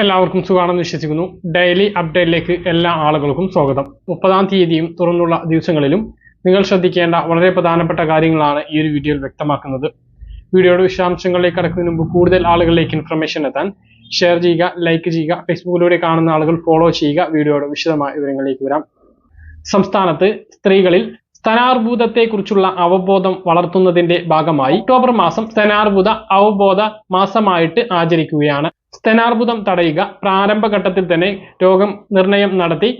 എല്ലാവർക്കും സുഖാണെന്ന് വിശ്വസിക്കുന്നു. ഡെയിലി അപ്ഡേറ്റിലേക്ക് എല്ലാ ആളുകൾക്കും സ്വാഗതം. മുപ്പതാം തീയതിയും തുറന്നുള്ള ദിവസങ്ങളിലും നിങ്ങൾ ശ്രദ്ധിക്കേണ്ട വളരെ പ്രധാനപ്പെട്ട കാര്യങ്ങളാണ് ഈ ഒരു വീഡിയോയിൽ വ്യക്തമാക്കുന്നത്. വീഡിയോയുടെ വിശദാംശങ്ങളിലേക്ക് കടക്കുന്നതിന് മുമ്പ് കൂടുതൽ ആളുകളിലേക്ക് ഇൻഫർമേഷൻ എത്താൻ ഷെയർ ചെയ്യുക ലൈക്ക് ചെയ്യുക ഫേസ്ബുക്കിലൂടെ കാണുന്ന ആളുകൾ ഫോളോ ചെയ്യുക വീഡിയോയുടെ വിശദമായ വിവരങ്ങളിലേക്ക് വരാം. സംസ്ഥാനത്ത് സ്ത്രീകളിൽ സ്ഥാനാർബുദത്തെക്കുറിച്ചുള്ള അവബോധം വളർത്തുന്നതിന്റെ ഭാഗമായി ഒക്ടോബർ മാസം സ്തനാർബുദ അവബോധ മാസമായിട്ട് ആചരിക്കുകയാണ്. സ്തനാർബുദം തടയുക. പ്രാരംഭഘട്ടത്തിൽ തന്നെ രോഗം നിർണയം നടത്തി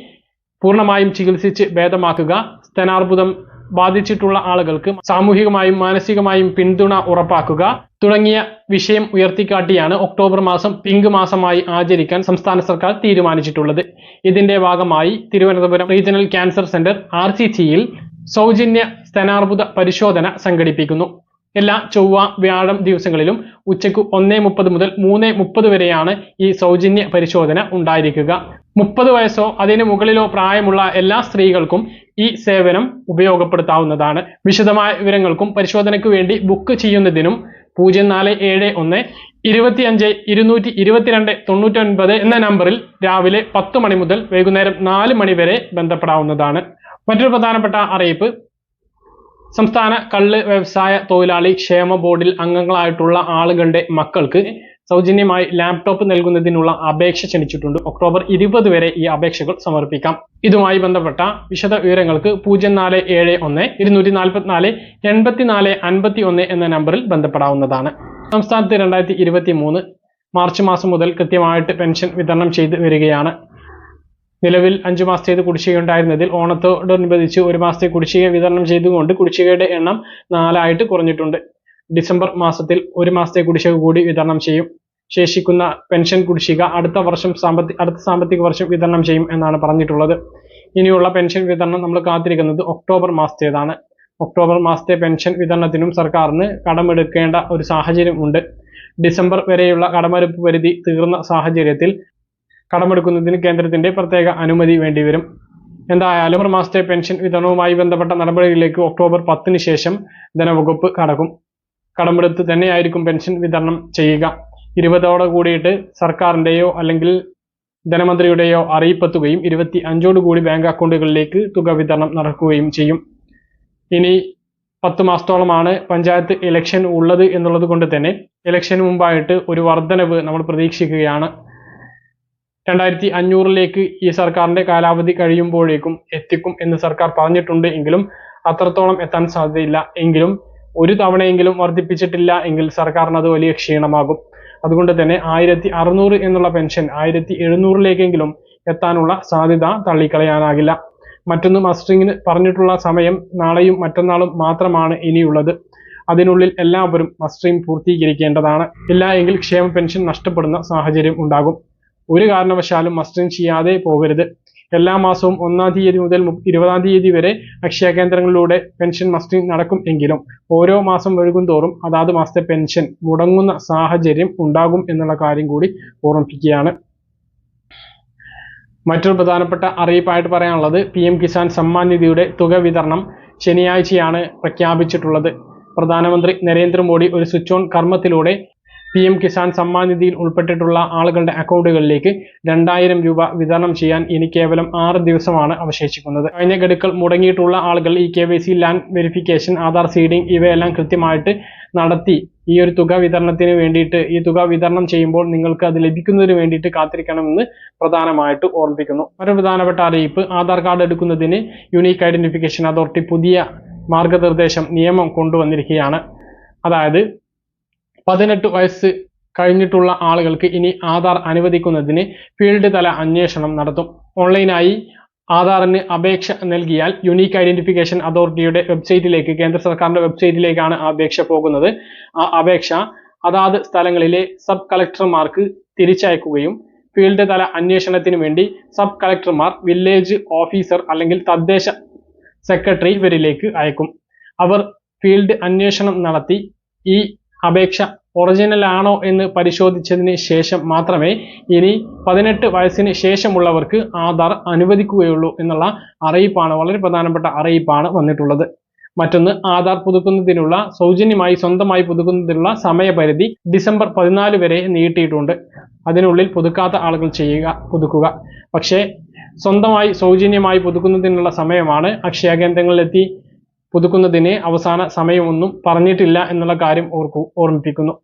പൂർണമായും ചികിത്സിച്ച് ഭേദമാക്കുക. സ്തനാർബുദം ബാധിച്ചിട്ടുള്ള ആളുകൾക്ക് സാമൂഹികമായും മാനസികമായും പിന്തുണ ഉറപ്പാക്കുക. തുടങ്ങിയ വിഷയം ഉയർത്തിക്കാട്ടിയാണ് ഒക്ടോബർ മാസം പിങ്ക് മാസമായി ആചരിക്കാൻ സംസ്ഥാന സർക്കാർ തീരുമാനിച്ചിട്ടുള്ളത്. ഇതിന്റെ ഭാഗമായി Thiruvananthapuram Regional Cancer Centre R സൗജന്യ സ്തനാർബുദ പരിശോധന സംഘടിപ്പിക്കുന്നു. എല്ലാ ചൊവ്വ വ്യാഴം ദിവസങ്ങളിലും ഉച്ചയ്ക്ക് ഒന്നേ മുപ്പത് മുതൽ മൂന്നേ മുപ്പത് വരെയാണ് ഈ സൗജന്യ പരിശോധന ഉണ്ടായിരിക്കുക. മുപ്പത് വയസ്സോ അതിന് മുകളിലോ പ്രായമുള്ള എല്ലാ സ്ത്രീകൾക്കും ഈ സേവനം ഉപയോഗപ്പെടുത്താവുന്നതാണ്. വിശദമായ വിവരങ്ങൾക്കും പരിശോധനയ്ക്ക് വേണ്ടി ബുക്ക് ചെയ്യുന്നതിനും പൂജ്യം നാല് ഏഴ് ഒന്ന് ഇരുപത്തിയഞ്ച് ഇരുന്നൂറ്റി ഇരുപത്തിരണ്ട് തൊണ്ണൂറ്റൊൻപത് എന്ന നമ്പറിൽ രാവിലെ പത്ത് മണി മുതൽ വൈകുന്നേരം നാല് മണി വരെ ബന്ധപ്പെടാവുന്നതാണ്. മറ്റൊരു പ്രധാനപ്പെട്ട അറിയിപ്പ് സംസ്ഥാന കള്ള് വ്യവസായ തൊഴിലാളി ക്ഷേമ ബോർഡിൽ അംഗങ്ങളായിട്ടുള്ള ആളുകളുടെ മക്കൾക്ക് സൗജന്യമായി ലാപ്ടോപ്പ് നൽകുന്നതിനുള്ള അപേക്ഷ ക്ഷണിച്ചിട്ടുണ്ട്. ഒക്ടോബർ ഇരുപത് വരെ ഈ അപേക്ഷകൾ സമർപ്പിക്കാം. ഇതുമായി ബന്ധപ്പെട്ട വിശദ വിവരങ്ങൾക്ക് പൂജ്യം നാല് ഏഴ് ഒന്ന് ഇരുന്നൂറ്റി നാൽപ്പത്തിനാല് എൺപത്തിനാല് അൻപത്തി ഒന്ന് എന്ന നമ്പറിൽ ബന്ധപ്പെടാവുന്നതാണ്. സംസ്ഥാനത്ത് രണ്ടായിരത്തി ഇരുപത്തി മൂന്ന് മാർച്ച് മാസം മുതൽ കൃത്യമായിട്ട് പെൻഷൻ വിതരണം ചെയ്തു വരികയാണ്. നിലവിൽ അഞ്ചു മാസത്തേത് കുടിശ്ശിക ഉണ്ടായിരുന്നതിൽ ഓണത്തോടനുബന്ധിച്ച് ഒരു മാസത്തെ കുടിശ്ശിക വിതരണം ചെയ്തുകൊണ്ട് കുടിശ്ശികയുടെ എണ്ണം നാലായിട്ട് കുറഞ്ഞിട്ടുണ്ട്. ഡിസംബർ മാസത്തിൽ ഒരു മാസത്തെ കുടിശ്ശിക കൂടി വിതരണം ചെയ്യും. ശേഷിക്കുന്ന പെൻഷൻ കുടിശ്ശിക അടുത്ത വർഷം സാമ്പത്തി അടുത്ത സാമ്പത്തിക വർഷം വിതരണം ചെയ്യും എന്നാണ് പറഞ്ഞിട്ടുള്ളത്. ഇനിയുള്ള പെൻഷൻ വിതരണം നമ്മൾ കാത്തിരിക്കുന്നത് ഒക്ടോബർ മാസത്തേതാണ്. ഒക്ടോബർ മാസത്തെ പെൻഷൻ വിതരണത്തിനും സർക്കാരിന് കടമെടുക്കേണ്ട ഒരു സാഹചര്യം ഉണ്ട്. ഡിസംബർ വരെയുള്ള കടമെടുപ്പ് പരിധി തീർന്ന സാഹചര്യത്തിൽ കടമെടുക്കുന്നതിന് കേന്ദ്രത്തിന്റെ പ്രത്യേക അനുമതി വേണ്ടിവരും. എന്തായാലും ഒരു മാസത്തെ പെൻഷൻ വിതരണവുമായി ബന്ധപ്പെട്ട നടപടികളിലേക്ക് ഒക്ടോബർ പത്തിന് ശേഷം ധനവകുപ്പ് കടക്കും. കടമെടുത്ത് തന്നെയായിരിക്കും പെൻഷൻ വിതരണം ചെയ്യുക. ഇരുപതോടെ കൂടിയിട്ട് സർക്കാരിന്റെയോ അല്ലെങ്കിൽ ധനമന്ത്രിയുടെയോ അറിയിപ്പെത്തുകയും ഇരുപത്തി അഞ്ചോട് കൂടി ബാങ്ക് അക്കൗണ്ടുകളിലേക്ക് തുക വിതരണം നടക്കുകയും ചെയ്യും. ഇനി പത്ത് മാസത്തോളമാണ് പഞ്ചായത്ത് ഇലക്ഷൻ ഉള്ളത് എന്നുള്ളത് കൊണ്ട് തന്നെ ഇലക്ഷന് മുമ്പായിട്ട് ഒരു വർധനവ് നമ്മൾ പ്രതീക്ഷിക്കുകയാണ്. രണ്ടായിരത്തി അഞ്ഞൂറിലേക്ക് ഈ സർക്കാരിന്റെ കാലാവധി കഴിയുമ്പോഴേക്കും എത്തിക്കും എന്ന് സർക്കാർ പറഞ്ഞിട്ടുണ്ട് എങ്കിലും അത്രത്തോളം എത്താൻ സാധ്യതയില്ല. എങ്കിലും ഒരു തവണയെങ്കിലും വർദ്ധിപ്പിച്ചിട്ടില്ല എങ്കിൽ സർക്കാരിന് അത് വലിയ ക്ഷീണമാകും. അതുകൊണ്ട് തന്നെ ആയിരത്തി അറുന്നൂറ് എന്നുള്ള പെൻഷൻ ആയിരത്തി എഴുന്നൂറിലേക്കെങ്കിലും എത്താനുള്ള സാധ്യത തള്ളിക്കളയാനാകില്ല. മറ്റൊന്ന് മസ്റ്ററിങ്ങിന് പറഞ്ഞിട്ടുള്ള സമയം നാളെയും മറ്റന്നാളും മാത്രമാണ് ഇനിയുള്ളത്. അതിനുള്ളിൽ എല്ലാവരും മസ്റ്ററിംഗ് പൂർത്തീകരിക്കേണ്ടതാണ്. ഇല്ല എങ്കിൽ ക്ഷേമ പെൻഷൻ നഷ്ടപ്പെടുന്ന സാഹചര്യം ഉണ്ടാകും. ഒരു കാരണവശാലും മസ്റ്ററിങ് ചെയ്യാതെ പോകരുത്. എല്ലാ മാസവും ഒന്നാം തീയതി മുതൽ ഇരുപതാം തീയതി വരെ അക്ഷയ കേന്ദ്രങ്ങളിലൂടെ പെൻഷൻ മസ്റ്ററിംഗ് നടക്കും എങ്കിലും ഓരോ മാസം ഒഴുകും തോറും അതാത് മാസത്തെ പെൻഷൻ മുടങ്ങുന്ന സാഹചര്യം ഉണ്ടാകും എന്നുള്ള കാര്യം കൂടി ഓർമ്മിപ്പിക്കുകയാണ്. മറ്റൊരു പ്രധാനപ്പെട്ട അറിയിപ്പായിട്ട് പറയാനുള്ളത് പി എം കിസാൻ സമ്മാൻ നിധിയുടെ തുക വിതരണം ശനിയാഴ്ചയാണ് പ്രഖ്യാപിച്ചിട്ടുള്ളത്. പ്രധാനമന്ത്രി നരേന്ദ്രമോദി ഒരു സ്വിച്ച് ഓൺ കർമ്മത്തിലൂടെ പി എം കിസാൻ സമ്മാൻ നിധിയിൽ ഉൾപ്പെട്ടിട്ടുള്ള ആളുകളുടെ അക്കൗണ്ടുകളിലേക്ക് രണ്ടായിരം രൂപ വിതരണം ചെയ്യാൻ ഇനി കേവലം ആറ് ദിവസമാണ് അവശേഷിക്കുന്നത്. കഴിഞ്ഞ ഗഡുക്കൾ മുടങ്ങിയിട്ടുള്ള ആളുകൾ ഈ K Y C land verification Aadhaar seeding ഇവയെല്ലാം കൃത്യമായിട്ട് നടത്തി. ഈ ഒരു തുക വിതരണത്തിന് വേണ്ടിയിട്ട് ഈ തുക വിതരണം ചെയ്യുമ്പോൾ നിങ്ങൾക്ക് അത് ലഭിക്കുന്നതിന് വേണ്ടിയിട്ട് കാത്തിരിക്കണമെന്ന് പ്രധാനമായിട്ട് ഓർമ്മിപ്പിക്കുന്നു. മറ്റൊരു പ്രധാനപ്പെട്ട അറിയിപ്പ് ആധാർ കാർഡ് എടുക്കുന്നതിന് യുണീക്ക് ഐഡന്റിഫിക്കേഷൻ അതോറിറ്റി പുതിയ മാർഗനിർദ്ദേശം നിയമം കൊണ്ടുവന്നിരിക്കുകയാണ്. അതായത് പതിനെട്ട് വയസ്സ് കഴിഞ്ഞിട്ടുള്ള ആളുകൾക്ക് ഇനി ആധാർ അനുവദിക്കുന്നതിന് ഫീൽഡ് തല അന്വേഷണം നടത്തും. ഓൺലൈനായി ആധാറിന് അപേക്ഷ നൽകിയാൽ യുണീക്ക് ഐഡന്റിഫിക്കേഷൻ അതോറിറ്റിയുടെ വെബ്സൈറ്റിലേക്ക് കേന്ദ്ര സർക്കാരിന്റെ വെബ്സൈറ്റിലേക്കാണ് അപേക്ഷ പോകുന്നത്. ആ അപേക്ഷ അതാത് സ്ഥലങ്ങളിലെ സബ് കളക്ടർമാർക്ക് തിരിച്ചയക്കുകയും ഫീൽഡ് തല അന്വേഷണത്തിന് വേണ്ടി സബ് കളക്ടർമാർ വില്ലേജ് ഓഫീസർ അല്ലെങ്കിൽ തദ്ദേശ സെക്രട്ടറി ഇവരിലേക്ക് അയക്കും. അവർ ഫീൽഡ് അന്വേഷണം നടത്തി ഈ അപേക്ഷ ഒറിജിനൽ ആണോ എന്ന് പരിശോധിച്ചതിന് ശേഷം മാത്രമേ ഇനി പതിനെട്ട് വയസ്സിന് ശേഷമുള്ളവർക്ക് ആധാർ അനുവദിക്കുകയുള്ളൂ എന്നുള്ള അറിയിപ്പാണ് വളരെ പ്രധാനപ്പെട്ട അറിയിപ്പാണ് വന്നിട്ടുള്ളത്. മറ്റൊന്ന് ആധാർ പുതുക്കുന്നതിനുള്ള സൗജന്യമായി സ്വന്തമായി പുതുക്കുന്നതിനുള്ള സമയപരിധി ഡിസംബർ പതിനാല് വരെ നീട്ടിയിട്ടുണ്ട്. അതിനുള്ളിൽ പുതുക്കാത്ത ആളുകൾ ചെയ്യുക പുതുക്കുക. പക്ഷേ സ്വന്തമായി സൗജന്യമായി പുതുക്കുന്നതിനുള്ള സമയമാണ് അക്ഷയ കേന്ദ്രങ്ങളിലെത്തി പുതുക്കുന്നതിന് അവസാന സമയമൊന്നും പറഞ്ഞിട്ടില്ല എന്നുള്ള കാര്യം ഓർക്കു ഓർമ്മിപ്പിക്കുന്നു.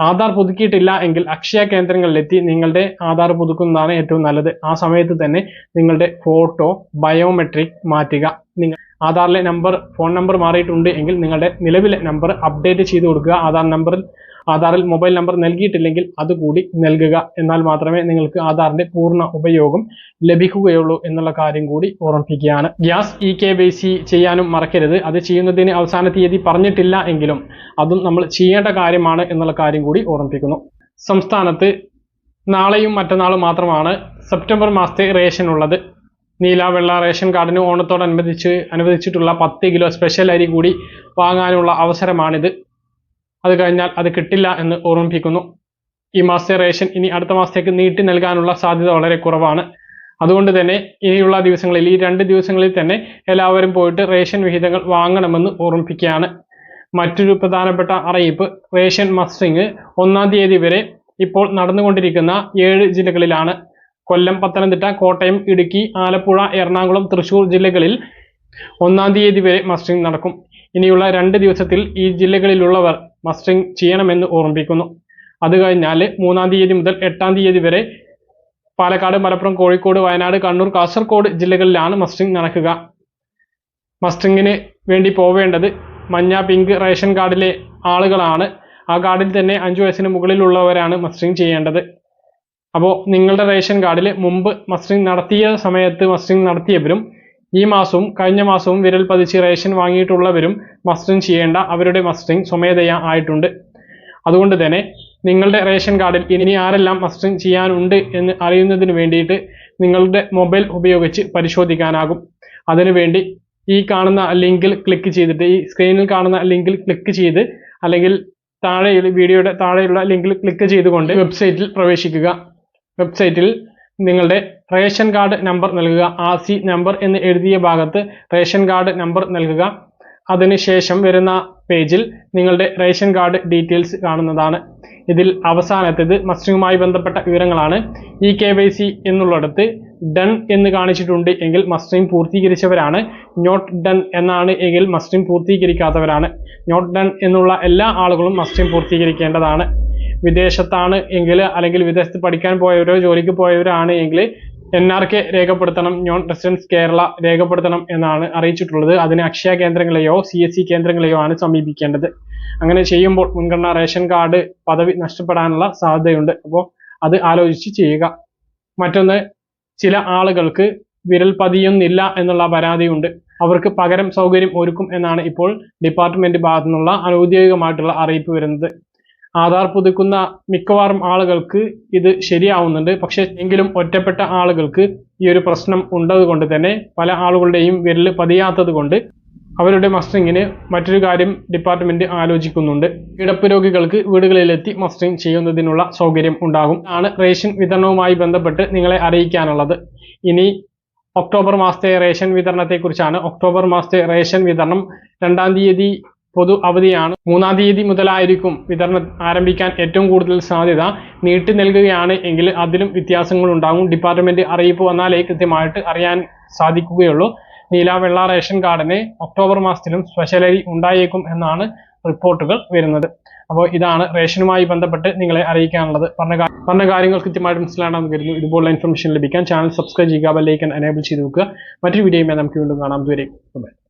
ആധാർ പുതുക്കിയിട്ടില്ല എങ്കിൽ അക്ഷയ കേന്ദ്രങ്ങളിലെത്തി നിങ്ങളുടെ ആധാർ പുതുക്കുന്നതാണ് ഏറ്റവും നല്ലത്. ആ സമയത്ത് തന്നെ നിങ്ങളുടെ ഫോട്ടോ ബയോമെട്രിക് മാറ്റുക. നിങ്ങൾ ആധാറിലെ നമ്പർ ഫോൺ നമ്പർ മാറിയിട്ടുണ്ട് എങ്കിൽ നിങ്ങളുടെ നിലവിലെ നമ്പർ അപ്ഡേറ്റ് ചെയ്ത് കൊടുക്കുക. ആധാർ നമ്പറിൽ ആധാറിൽ മൊബൈൽ നമ്പർ നൽകിയിട്ടില്ലെങ്കിൽ അതുകൂടി നൽകുക. എന്നാൽ മാത്രമേ നിങ്ങൾക്ക് ആധാറിന്റെ പൂർണ ഉപയോഗം ലഭിക്കുകയുള്ളൂ എന്നുള്ള കാര്യം കൂടി ഓർമ്മിപ്പിക്കുകയാണ്. Gas E K Y C ചെയ്യാനും മറക്കരുത്. അത് ചെയ്യുന്നതിന് അവസാന തീയതി പറഞ്ഞിട്ടില്ല എങ്കിലും അതും നമ്മൾ ചെയ്യേണ്ട കാര്യമാണ് എന്നുള്ള കാര്യം കൂടി ഓർമ്മിപ്പിക്കുന്നു. സംസ്ഥാനത്ത് നാളെയും മറ്റന്നാളും മാത്രമാണ് സെപ്റ്റംബർ മാസത്തെ റേഷൻ ഉള്ളത്. നീല വെള്ള റേഷൻ കാർഡിന് ഓണത്തോടനുബന്ധിച്ച് അനുവദിച്ചിട്ടുള്ള പത്ത് കിലോ സ്പെഷ്യൽ അരി കൂടി വാങ്ങാനുള്ള അവസരമാണിത്. അത് കഴിഞ്ഞാൽ അത് കിട്ടില്ല എന്ന് ഓർമ്മിപ്പിക്കുന്നു. ഈ മാസത്തെ റേഷൻ ഇനി അടുത്ത മാസത്തേക്ക് നീട്ടി നൽകാനുള്ള സാധ്യത വളരെ കുറവാണ്. അതുകൊണ്ട് തന്നെ ഇനിയുള്ള ദിവസങ്ങളിൽ ഈ രണ്ട് ദിവസങ്ങളിൽ തന്നെ എല്ലാവരും പോയിട്ട് റേഷൻ വിഹിതങ്ങൾ വാങ്ങണമെന്ന് ഓർമ്മിപ്പിക്കുകയാണ്. മറ്റൊരു പ്രധാനപ്പെട്ട അറിയിപ്പ് റേഷൻ മസ്റ്ററിങ് ഒന്നാം തീയതി വരെ ഇപ്പോൾ നടന്നുകൊണ്ടിരിക്കുന്ന ഏഴ് ജില്ലകളിലാണ്. കൊല്ലം പത്തനംതിട്ട കോട്ടയം ഇടുക്കി ആലപ്പുഴ എറണാകുളം തൃശൂർ ജില്ലകളിൽ ഒന്നാം തീയതി വരെ മസ്റ്ററിങ് നടക്കും. ഇനിയുള്ള രണ്ട് ദിവസത്തിൽ ഈ ജില്ലകളിലുള്ളവർ മസ്റ്ററിംഗ് ചെയ്യണമെന്ന് ഓർമ്മിപ്പിക്കുന്നു. അത് കഴിഞ്ഞാൽ മൂന്നാം തീയതി മുതൽ എട്ടാം തീയതി വരെ പാലക്കാട് മലപ്പുറം കോഴിക്കോട് വയനാട് കണ്ണൂർ കാസർഗോഡ് ജില്ലകളിലാണ് മസ്റ്ററിംഗ് നടക്കുക. മസ്റ്ററിങ്ങിന് വേണ്ടി പോവേണ്ടത് മഞ്ഞ പിങ്ക് റേഷൻ കാർഡിലെ ആളുകളാണ്. ആ കാർഡിൽ തന്നെ അഞ്ചു വയസ്സിന് മുകളിലുള്ളവരാണ് മസ്റ്ററിംഗ് ചെയ്യേണ്ടത്. അപ്പോൾ നിങ്ങളുടെ റേഷൻ കാർഡിൽ മുമ്പ് മസ്റ്ററിംഗ് നടത്തിയ സമയത്ത് മസ്റ്ററിംഗ് നടത്തിയവരും ഈ മാസവും കഴിഞ്ഞ മാസവും വിരൽ പതിച്ച് റേഷൻ വാങ്ങിയിട്ടുള്ളവരും മസ്റ്ററിംഗ് ചെയ്യേണ്ട അവരുടെ മസ്റ്ററിംഗ് സ്വമേധയാ ആയിട്ടുണ്ട്. അതുകൊണ്ട് തന്നെ നിങ്ങളുടെ റേഷൻ കാർഡിൽ ഇനി ആരെല്ലാം മസ്റ്ററിംഗ് ചെയ്യാനുണ്ട് എന്ന് അറിയുന്നതിന് വേണ്ടിയിട്ട് നിങ്ങളുടെ മൊബൈൽ ഉപയോഗിച്ച് പരിശോധിക്കാനാകും. അതിനുവേണ്ടി ഈ കാണുന്ന ലിങ്കിൽ ക്ലിക്ക് ചെയ്തിട്ട് ഈ സ്ക്രീനിൽ കാണുന്ന ലിങ്കിൽ ക്ലിക്ക് ചെയ്ത് അല്ലെങ്കിൽ താഴെയുള്ള വീഡിയോയുടെ താഴെയുള്ള ലിങ്കിൽ ക്ലിക്ക് ചെയ്തുകൊണ്ട് വെബ്സൈറ്റിൽ പ്രവേശിക്കുക. വെബ്സൈറ്റിൽ നിങ്ങളുടെ റേഷൻ കാർഡ് നമ്പർ നൽകുക ആർ സി നമ്പർ എന്ന് എഴുതിയ ഭാഗത്ത് റേഷൻ കാർഡ് നമ്പർ നൽകുക. അതിനുശേഷം വരുന്ന പേജിൽ നിങ്ങളുടെ റേഷൻ കാർഡ് ഡീറ്റെയിൽസ് കാണുന്നതാണ്. ഇതിൽ അവസാനത്തേത് മസ്റ്ററിങ്ങുമായി ബന്ധപ്പെട്ട വിവരങ്ങളാണ്. ഇ കെ വൈ സി എന്നുള്ളിടത്ത് ഡൺ എന്ന് കാണിച്ചിട്ടുണ്ട് എങ്കിൽ മസ്റ്ററിംഗ് പൂർത്തീകരിച്ചവരാണ്. നോട്ട് ഡൺ എന്നാണ് എങ്കിൽ മസ്റ്ററിംഗ് പൂർത്തീകരിക്കാത്തവരാണ്. നോട്ട് ഡൺ എന്നുള്ള എല്ലാ ആളുകളും മസ്റ്ററിംഗ് പൂർത്തീകരിക്കേണ്ടതാണ്. വിദേശത്താണ് എങ്കിൽ അല്ലെങ്കിൽ വിദേശത്ത് പഠിക്കാൻ പോയവരോ ജോലിക്ക് പോയവരോ ആണ് എങ്കിൽ എൻ ആർ കെ രേഖപ്പെടുത്തണം നോൺ റെസിഡൻസ് കേരള രേഖപ്പെടുത്തണം എന്നാണ് അറിയിച്ചിട്ടുള്ളത്. അതിന് അക്ഷയ കേന്ദ്രങ്ങളെയോ സി എസ് സി കേന്ദ്രങ്ങളെയോ ആണ് സമീപിക്കേണ്ടത്. അങ്ങനെ ചെയ്യുമ്പോൾ മുൻഗണന റേഷൻ കാർഡ് പദവി നഷ്ടപ്പെടാനുള്ള സാധ്യതയുണ്ട്. അപ്പോൾ അത് ആലോചിച്ച് ചെയ്യുക. മറ്റൊന്ന് ചില ആളുകൾക്ക് വിരൽ പതിയുന്നില്ല എന്നുള്ള പരാതിയുണ്ട്. അവർക്ക് പകരം സൗകര്യം ഒരുക്കും എന്നാണ് ഇപ്പോൾ ഡിപ്പാർട്ട്മെന്റ് ഭാഗത്തു നിന്നുള്ള അനൗദ്യോഗികമായിട്ടുള്ള അറിയിപ്പ് വരുന്നത്. ആധാർ പുതുക്കുന്ന മിക്കവാറും ആളുകൾക്ക് ഇത് ശരിയാവുന്നുണ്ട്. പക്ഷെ എങ്കിലും ഒറ്റപ്പെട്ട ആളുകൾക്ക് ഈ ഒരു പ്രശ്നം ഉണ്ടതുകൊണ്ട് കൊണ്ട് തന്നെ പല ആളുകളുടെയും വിരൽ പതിയാത്തത് കൊണ്ട് അവരുടെ മസ്റ്ററിങ്ങിന് മറ്റൊരു കാര്യം ഡിപ്പാർട്ട്മെന്റ് ആലോചിക്കുന്നുണ്ട്. കിടപ്പ് രോഗികൾക്ക് വീടുകളിലെത്തി മസ്റ്ററിങ് ചെയ്യുന്നതിനുള്ള സൗകര്യം ഉണ്ടാകും. ആണ് റേഷൻ വിതരണവുമായി ബന്ധപ്പെട്ട് നിങ്ങളെ അറിയിക്കാനുള്ളത്. ഇനി ഒക്ടോബർ മാസത്തെ റേഷൻ വിതരണത്തെക്കുറിച്ചാണ്. ഒക്ടോബർ മാസത്തെ റേഷൻ വിതരണം രണ്ടാം തീയതി പൊതു അവധിയാണ്. മൂന്നാം തീയതി മുതലായിരിക്കും വിതരണം ആരംഭിക്കാൻ ഏറ്റവും കൂടുതൽ സാധ്യത നീട്ടി നൽകുകയാണ് എങ്കിൽ അതിലും വ്യത്യാസങ്ങൾ ഉണ്ടാകും ഡിപ്പാർട്ട്മെന്റ് അറിയിപ്പ് വന്നാലേ കൃത്യമായിട്ട് അറിയാൻ സാധിക്കുകയുള്ളൂ. നീല വെള്ള റേഷൻ കാർഡിന് ഒക്ടോബർ മാസത്തിലും സ്പെഷ്യലരി ഉണ്ടായേക്കും എന്നാണ് റിപ്പോർട്ടുകൾ വരുന്നത്. അപ്പോൾ ഇതാണ് റേഷനുമായി ബന്ധപ്പെട്ട് നിങ്ങളെ അറിയിക്കാനുള്ളത്. പറഞ്ഞ പറഞ്ഞ കാര്യങ്ങൾ കൃത്യമായിട്ട് മനസ്സിലാണെന്ന് കരുതുന്നു. ഇതുപോലുള്ള ഇൻഫർമേഷൻ ലഭിക്കാൻ ചാനൽ സബ്സ്ക്രൈബ് ചെയ്യുക ബെല്ലൈക്കൻ എനേബിൾ ചെയ്ത് വെക്കുക. മറ്റൊരു വീഡിയോയുമായി നമുക്ക് വീണ്ടും കാണാം. ബൈ